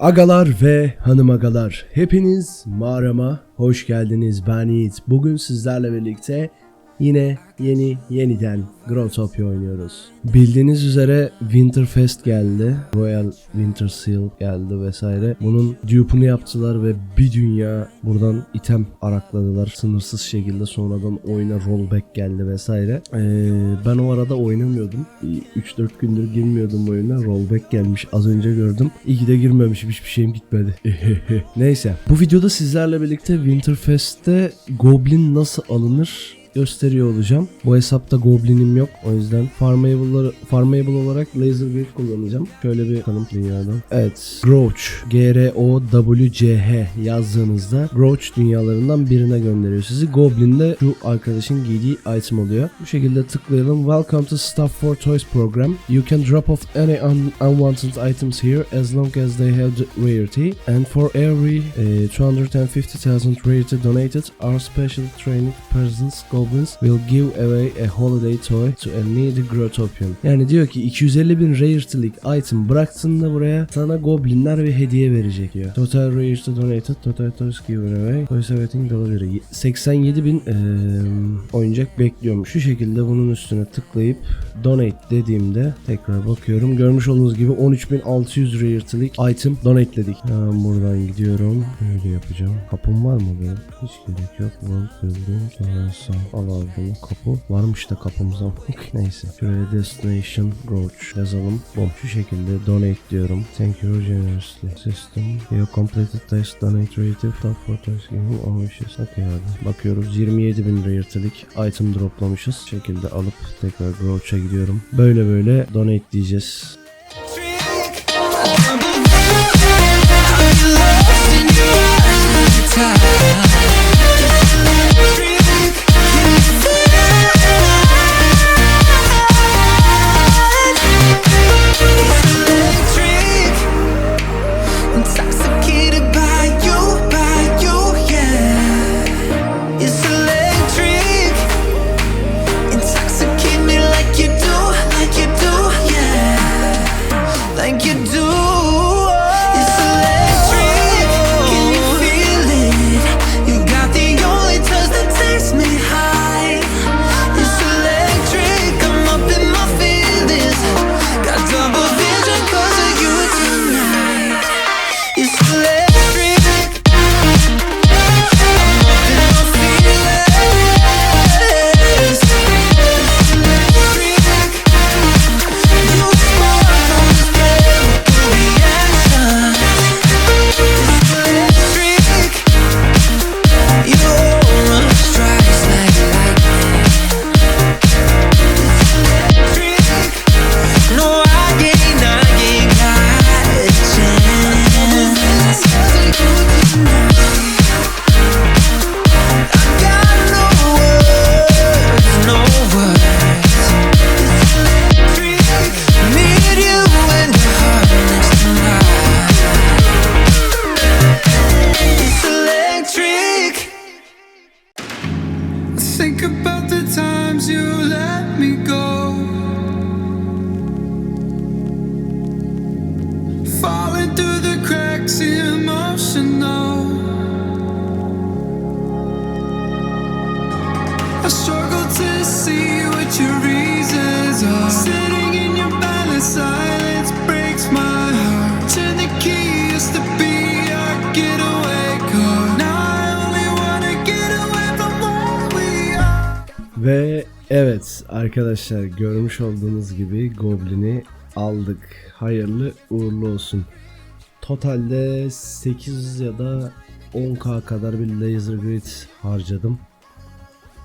Agalar ve hanım agalar hepiniz mağarama hoş geldiniz ben Yiğit. Bugün sizlerle birlikte yine yeni yeniden Growtopia oynuyoruz. Bildiğiniz üzere Winterfest geldi. Royal Winter Seal geldi vesaire. Bunun dupe'unu yaptılar ve bir dünya buradan item arakladılar. Sınırsız şekilde sonradan oyuna rollback geldi vesaire. Ee, ben o arada oynamıyordum. 3-4 gündür girmiyordum oyuna. Rollback gelmiş az önce gördüm. İyi ki de girmemişim hiçbir şeyim gitmedi. Neyse. Bu videoda sizlerle birlikte Winterfest'te Goblin nasıl alınır gösteriyor olacağım. Bu hesapta Goblin'im yok. O yüzden Farmable, farmable olarak Laser Grid kullanacağım. Şöyle bir bakalım dünyadan. Evet. Grouch. G-R-O-W-C-H yazdığınızda Grouch dünyalarından birine gönderiyor sizi. Goblin de şu arkadaşın giydiği item oluyor. Bu şekilde tıklayalım. Welcome to Stuff for Toys program. You can drop off any un unwanted items here as long as they have the rarity. And for every uh, 250,000 rarity donated, our special trained persons goblins will give away a holiday toy to a needy Growtopian. Yani diyor ki 250 bin rarity'lik item bıraktığında buraya sana goblinler ve hediye verecek diyor. Total rarity donated, total toys given away, toys awaiting delivery. 87 bin eee, oyuncak bekliyormuş. Şu şekilde bunun üstüne tıklayıp donate dediğimde tekrar bakıyorum. Görmüş olduğunuz gibi 13.600 rarity'lik item donateledik. Hemen buradan gidiyorum. Böyle yapacağım. Kapım var mı benim? Hiç gerek yok. World building. Sonra bunu. Kapı varmış da kapımızda. Neyse. Şuraya destination Roach yazalım. Bom. Şu şekilde donate diyorum. Thank you generously. System. You completed test donate rated. Top photos giving all wishes. Okay abi. Bakıyoruz 27 bin rarity'lik item droplamışız. Bu şekilde alıp tekrar Roach'a gidiyorum. Böyle böyle donate diyeceğiz. Ve evet arkadaşlar görmüş olduğunuz gibi Goblin'i aldık. Hayırlı uğurlu olsun. Totalde 8 ya da 10k kadar bir laser grid harcadım.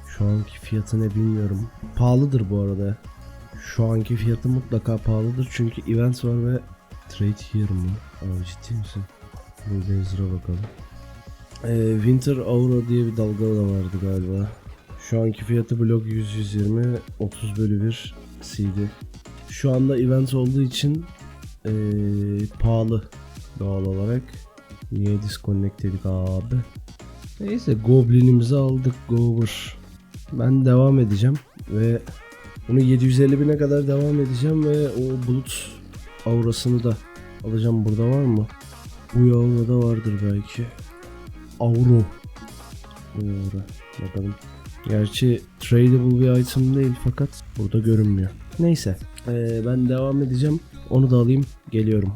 Şu anki fiyatı ne bilmiyorum. Pahalıdır bu arada. Şu anki fiyatı mutlaka pahalıdır çünkü event var ve trade here mı? Abi ciddi misin? Bu laser'a bakalım. Ee, Winter Aura diye bir dalga da vardı galiba. Şu anki fiyatı blok 100-120 30 bölü 1 CD. Şu anda event olduğu için eee, pahalı doğal olarak. Niye disconnect dedik abi? Neyse Goblin'imizi aldık Gober. Ben devam edeceğim ve bunu 750 bine kadar devam edeceğim ve o bulut aurasını da alacağım. Burada var mı? Bu yavrada vardır belki. Avro. Bu yavru. Bakalım. Gerçi tradable bir item değil fakat burada görünmüyor. Neyse. Ee, ben devam edeceğim. Onu da alayım. Geliyorum.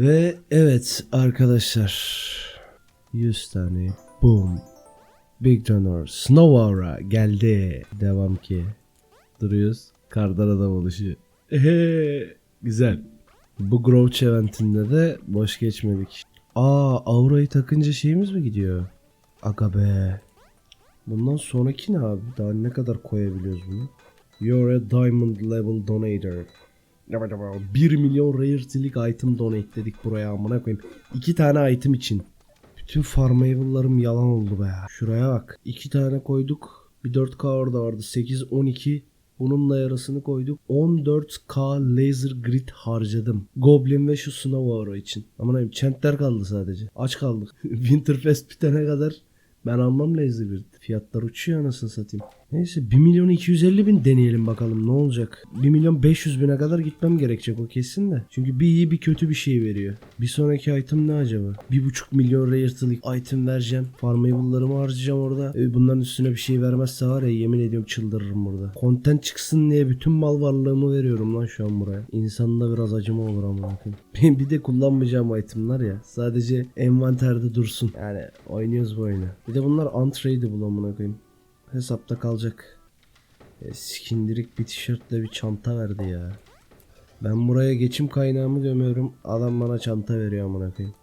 Ve evet arkadaşlar 100 tane boom Big Donor Snow Aura geldi. Devam ki duruyoruz. Kardan adam oluşu. Ehe, güzel. Bu Grouch eventinde de boş geçmedik. Aa Aura'yı takınca şeyimiz mi gidiyor? Aga be. Bundan sonraki ne abi? Daha ne kadar koyabiliyoruz bunu? You're a diamond level donator 1 milyon rarity'lik item donate dedik buraya amına koyayım. 2 tane item için. Bütün farmable'larım yalan oldu be. Şuraya bak. 2 tane koyduk. Bir 4K orada vardı. 8 12. Bununla yarısını koyduk. 14K laser grid harcadım. Goblin ve şu Snow Aura için. Aman koyayım chantler kaldı sadece. Aç kaldık. Winterfest bitene kadar ben almam laser grid. Fiyatlar uçuyor anasını satayım. Neyse 1 milyon 250 bin deneyelim bakalım ne olacak. 1 milyon 500 bine kadar gitmem gerekecek o kesin de. Çünkü bir iyi bir kötü bir şey veriyor. Bir sonraki item ne acaba? 1,5 milyon rarity'lik item vereceğim. Farmable'larımı harcayacağım orada. E, bunların üstüne bir şey vermezse var ya yemin ediyorum çıldırırım burada. Content çıksın diye bütün mal varlığımı veriyorum lan şu an buraya. İnsanda biraz acıma olur ama bakın. bir de kullanmayacağım itemlar ya. Sadece envanterde dursun. Yani oynuyoruz bu oyunu. Bir de bunlar untradable amına koyayım hesapta kalacak. E, skindirik bir tişörtle bir çanta verdi ya. Ben buraya geçim kaynağımı gömüyorum. Adam bana çanta veriyor amına koyayım.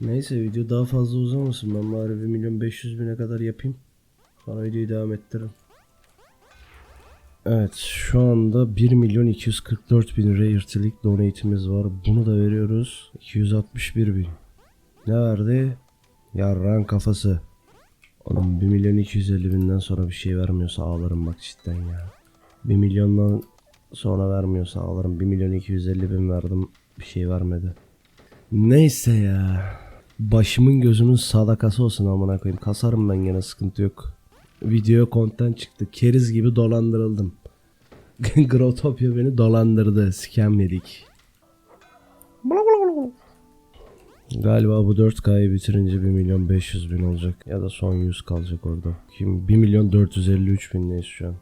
Neyse video daha fazla uzamasın. Ben bari 1 milyon 500 bine kadar yapayım. Sonra videoyu devam ettiririm. Evet şu anda 1 milyon 244 bin rarity'lik donate'imiz var. Bunu da veriyoruz. 261 bin. Ne verdi? Yarran kafası. Oğlum 1 milyon 250 binden sonra bir şey vermiyorsa ağlarım bak cidden ya. 1 milyondan sonra vermiyorsa ağlarım. 1 milyon 250 bin verdim bir şey vermedi. Neyse ya. Başımın gözümün sadakası olsun amına koyayım. Kasarım ben gene sıkıntı yok. Video content çıktı. Keriz gibi dolandırıldım. Grotopia beni dolandırdı. Scam yedik. Galiba bu 4K'yı bitirince 1 milyon 500 bin olacak. Ya da son 100 kalacak orada. Kim 1 milyon 453 bindeyiz şu an.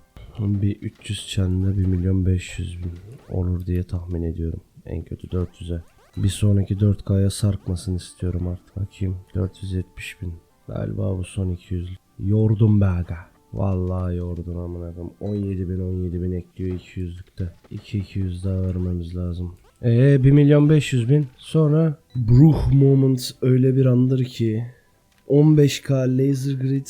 Bir 300 çende 1 milyon 500 bin olur diye tahmin ediyorum. En kötü 400'e. Bir sonraki 4K'ya sarkmasını istiyorum artık. Bakayım 470 bin. Galiba bu son 200. Yordum be aga. Vallahi yordun amına koyayım. 17 bin 17 bin ekliyor 200'lükte. 2 200 daha vermemiz lazım. Ee 1 milyon 500 bin. Sonra Bruch Moment öyle bir andır ki 15k laser grid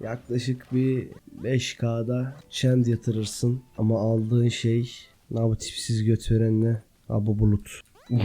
yaklaşık bir 5k'da chand yatırırsın ama aldığın şey ne bu tipsiz göt veren ne? Ha bu bulut.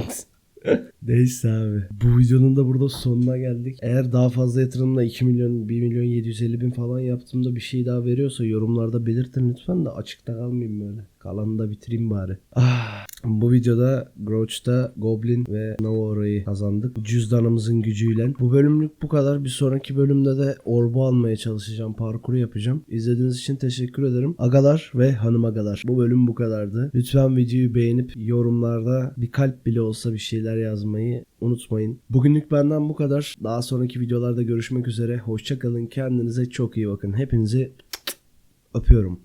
Neyse abi. Bu videonun da burada sonuna geldik. Eğer daha fazla yatırımla 2 milyon 1 milyon 750 bin falan yaptığımda bir şey daha veriyorsa yorumlarda belirtin lütfen de açıkta kalmayayım böyle. Kalanını da bitireyim bari. Ah, bu videoda Grouch'ta Goblin ve Navarro'yu kazandık. Cüzdanımızın gücüyle. Bu bölümlük bu kadar. Bir sonraki bölümde de orbu almaya çalışacağım. Parkuru yapacağım. İzlediğiniz için teşekkür ederim. Agalar ve hanım agalar. Bu bölüm bu kadardı. Lütfen videoyu beğenip yorumlarda bir kalp bile olsa bir şeyler yazmayı unutmayın. Bugünlük benden bu kadar. Daha sonraki videolarda görüşmek üzere. Hoşçakalın. Kendinize çok iyi bakın. Hepinizi öpüyorum.